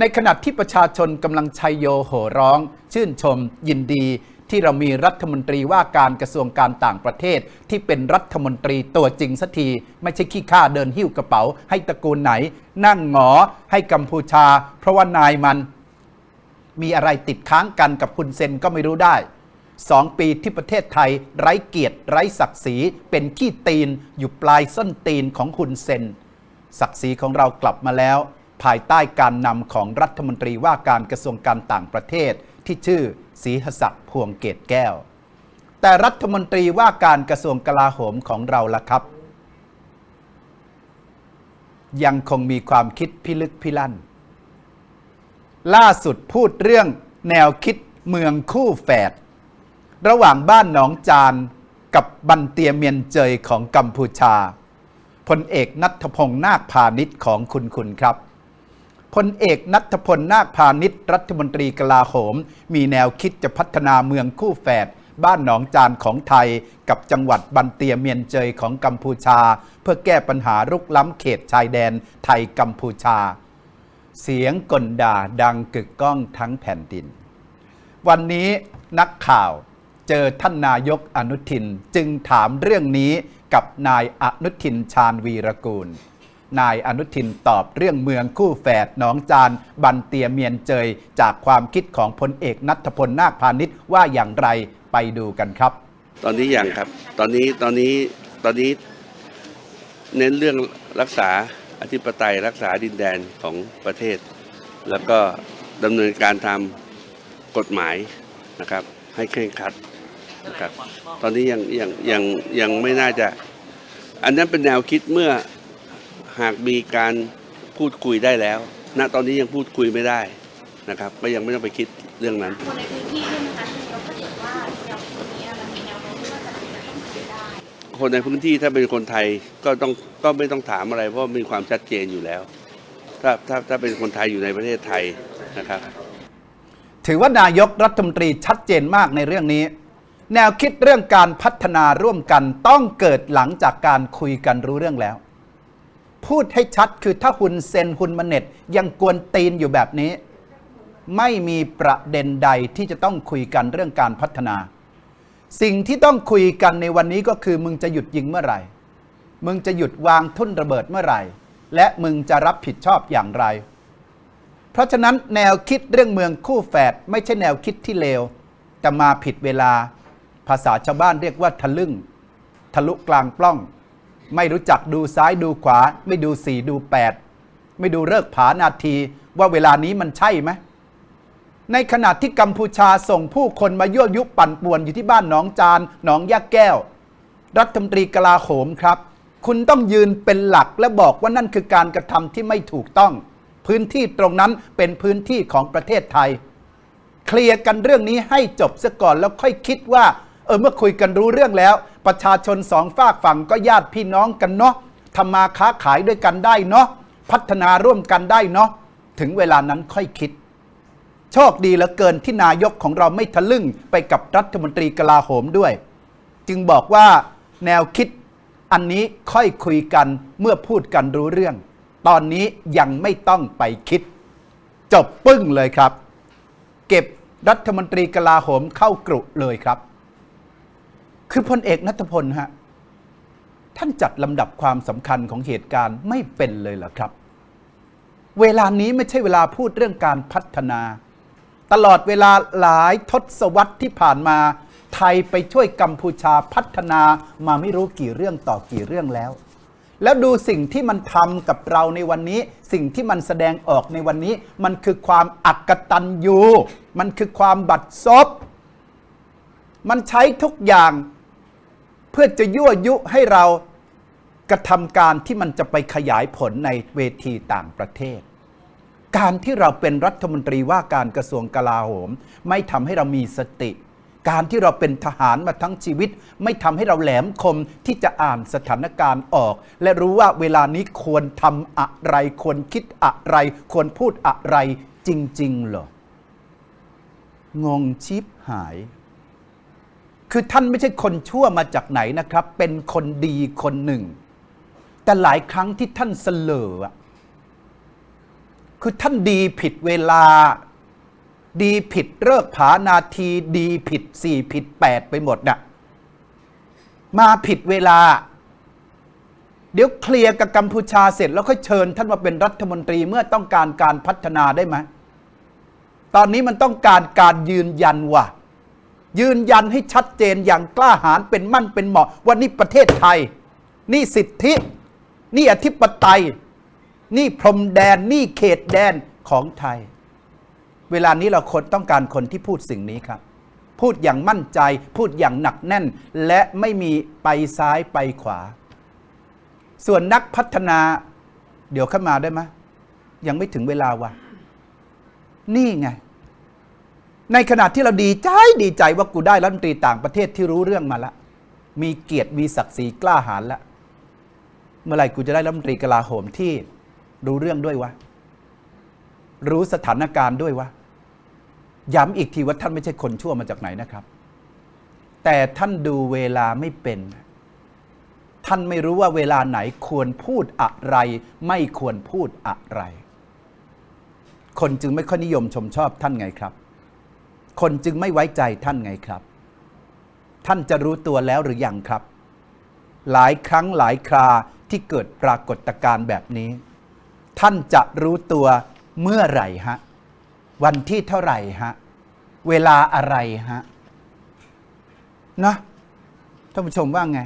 ในขณะที่ประชาชนกำลังชัยโยโห่ร้อง ชื่นชม ยินดี ที่เรามีรัฐมนตรีว่าการกระทรวงการต่างประเทศ ที่เป็นรัฐมนตรีตัวจริงสักที ไม่ใช่ขี้ข้าเดินหิ้วกระเป๋า ให้ตระกูลไหน นั่งหงอให้กัมพูชา เพราะว่านายมัน มีอะไรติดค้างกันกับคุณเซนก็ไม่รู้ได้สองปีที่ประเทศไทย ไร้เกียรติ ไร้ศักดิ์ศรีเป็นขี้ตีน อยู่ปลายส้นตีนของคุณเซน ศักดิ์ศรีของเรากลับมาแล้ว ภายใต้การนำของรัฐมนตรีว่าการกระทรวงการต่างประเทศ ที่ชื่อศรีหศักดิ์พวงเกตแก้ว แต่รัฐมนตรีว่าการกระทรวงกลาโหมของเราล่ะครับ ยังคงมีความคิดพิลึกพิลั่น ล่าสุดพูดเรื่องแนวคิดเมืองคู่แฝดระหว่างบ้านหนองจานกับบันเตียเมียนเจยของกัมพูชาพลเอกนัทพงษ์นาคพาณิชย์ของคุณคุณครับ พลเอกนัทพลนาคพาณิชย์รัฐมนตรีกลาโหม มีแนวคิดจะพัฒนาเมืองคู่แฝดบ้านหนองจานของไทย กับจังหวัดบันเตียเมียนเจยของกัมพูชา เพื่อแก้ปัญหารุกล้ำเขตชายแดนไทยกัมพูชา เสียงกลด่าดังกึกก้องทั้งแผ่นดิน วันนี้นักข่าวเจอท่านนายกอนุทินจึงถามเรื่องนี้กับนายอนุทินชาญวีรกูล นายอนุทินตอบเรื่องเมืองคู่แฝดหนองจานบันเตียเมียนเจย จากความคิดของพลเอกนัทพลนาคพาณิชย์ว่าอย่างไรไปดูกันครับ ตอนนี้ยังครับ ตอนนี้ตอนนี้ตอนนี้เน้นเรื่องรักษาอธิปไตยรักษาดินแดนของประเทศ แล้วก็ดำเนินการทำกฎหมายนะครับ ให้เคร่งครัดนะครับ ตอนนี้ยังยังยังยังไม่น่าจะ อันนั้นเป็นแนวคิดเมื่อ หากมีการพูดคุยได้แล้ว ณ ตอนนี้ยังพูดคุยไม่ได้นะครับ ก็ยังไม่ต้องไปคิดเรื่องนั้น คนในพื้นที่ด้วยนะคะที่เราถ้าเกิดว่าแนวคิดนี้มันมีแนวโน้มที่ว่าจะจะต้องทำได้ คนในพื้นที่ถ้าเป็นคนไทยก็ต้องก็ไม่ต้องถามอะไร เพราะมีความชัดเจนอยู่แล้ว ถ้าถ้าถ้าเป็นคนไทยอยู่ในประเทศไทยนะครับ ถือว่านายกรัฐมนตรีชัดเจนมากในเรื่องนี้ แนวคิดเรื่องการพัฒนาร่วมกันต้องเกิดหลังจากการคุยกันรู้เรื่องแล้ว พูดให้ชัดคือถ้าหุนเซนหุนมันเน็ต ยังกวนตีนอยู่แบบนี้ ไม่มีประเด็นใดที่จะต้องคุยกันเรื่องการพัฒนา สิ่งที่ต้องคุยกันในวันนี้ก็คือมึงจะหยุดยิงเมื่อไหร่ มึงจะหยุดวางทุ่นระเบิดเมื่อไหร่ และมึงจะรับผิดชอบอย่างไร เพราะฉะนั้นแนวคิดเรื่องเมืองคู่แฝดไม่ใช่แนวคิดที่เลวแต่มาผิดเวลา ภาษาชาวบ้านเรียกว่าทะลึ่ง ทะลุกลางปล้อง ไม่รู้จักดูซ้ายดูขวา ไม่ดูสี่ดูแปดไม่ดูเลิกผานาทีว่าเวลานี้มันใช่ไหมในขณะที่กัมพูชาส่งผู้คนมายั่วยุปั่นป่วนอยู่ที่บ้านหนองจานหนองยะแก้ว รัฐมนตรีกลาโหมครับ คุณต้องยืนเป็นหลักและบอกว่านั่นคือการกระทำที่ไม่ถูกต้อง พื้นที่ตรงนั้นเป็นพื้นที่ของประเทศไทย เคลียร์กันเรื่องนี้ให้จบซะก่อนแล้วค่อยคิดว่า เออเมื่อคุยกันรู้เรื่องแล้ว ประชาชนสองฝากฝั่งก็ญาติพี่น้องกันเนาะทำมาค้าขายด้วยกันได้เนาะพัฒนาร่วมกันได้เนาะถึงเวลานั้นค่อยคิด โชคดีเหลือเกินที่นายกของเราไม่ทะลึ่งไปกับรัฐมนตรีกลาโหมด้วย จึงบอกว่าแนวคิดอันนี้ค่อยคุยกันเมื่อพูดกันรู้เรื่อง ตอนนี้ยังไม่ต้องไปคิด จบปึ้งเลยครับ เก็บรัฐมนตรีกลาโหมเข้ากรุเลยครับ คือพลเอกนัทพลฮะท่านจัดลำดับความสำคัญของเหตุการณ์ไม่เป็นเลยเหรอครับ เวลานี้ไม่ใช่เวลาพูดเรื่องการพัฒนา ตลอดเวลาหลายทศวรรษที่ผ่านมา ไทยไปช่วยกัมพูชาพัฒนามาไม่รู้กี่เรื่องต่อกี่เรื่องแล้ว แล้วดูสิ่งที่มันทำกับเราในวันนี้ สิ่งที่มันแสดงออกในวันนี้ มันคือความอักตันยูมันคือความบัดซบมันใช้ทุกอย่าง พื่อจะยั่วยุให้เรากระทำการที่มันจะไปขยายผลในเวทีต่างประเทศ การที่เราเป็นรัฐมนตรีว่าการกระทรวงกลาโหม ไม่ทำให้เรามีสติ การที่เราเป็นทหารมาทั้งชีวิต ไม่ทำให้เราแหลมคมที่จะอ่านสถานการณ์ออก และรู้ว่าเวลานี้ควรทำอะไร ควรคิดอะไร ควรพูดอะไรจริง ๆ เหรอ งงชิบหาย คือท่านไม่ใช่คนชั่วมาจากไหนนะครับ เป็นคนดีคนหนึ่ง แต่หลายครั้งที่ท่านเสลอคือท่านดีผิดเวลา ดีผิดเลิกผานาที ดีผิดสี่ผิดแปดไปหมดน่ะมาผิดเวลา เดี๋ยวเคลียร์กับกัมพูชาเสร็จแล้วค่อยเชิญท่านมาเป็นรัฐมนตรีเมื่อต้องการการพัฒนาได้ไหมตอนนี้มันต้องการการยืนยันว่า ยืนยันให้ชัดเจนอย่างกล้าหาญเป็นมั่นเป็นเหมาะว่านี่ประเทศไทย นี่สิทธิ นี่อธิปไตย นี่พรมแดนนี่เขตแดนของไทย เวลานี้เราคนต้องการคนที่พูดสิ่งนี้ครับ พูดอย่างมั่นใจ พูดอย่างหนักแน่น และไม่มีไปซ้ายไปขวา ส่วนนักพัฒนา เดี๋ยวเข้ามาได้ไหมยังไม่ถึงเวลาวะนี่ไง ในขณะที่เราดีใจดีใจว่ากูได้รัฐมนตรีต่างประเทศที่รู้เรื่องมาแล้วมีเกียรติมีศักดิ์ศรีกล้าหาญล้วเมื่อไหร่กูจะได้รัฐมนตรีกลาโหมที่รู้เรื่องด้วยวะรู้สถานการณ์ด้วยวะย้ำอีกทีว่าท่านไม่ใช่คนชั่วมาจากไหนนะครับ แต่ท่านดูเวลาไม่เป็น ท่านไม่รู้ว่าเวลาไหนควรพูดอะไร ไม่ควรพูดอะไร คนจึงไม่ค่อยนิยมชมชอบท่านไงครับ คนจึงไม่ไว้ใจท่านไงครับ ท่านจะรู้ตัวแล้วหรือยังครับ หลายครั้งหลายคราที่เกิดปรากฏการณ์แบบนี้ ท่านจะรู้ตัวเมื่อไหร่ฮะ วันที่เท่าไหร่ฮะ เวลาอะไรฮะนะท่านผู้ชมว่าไง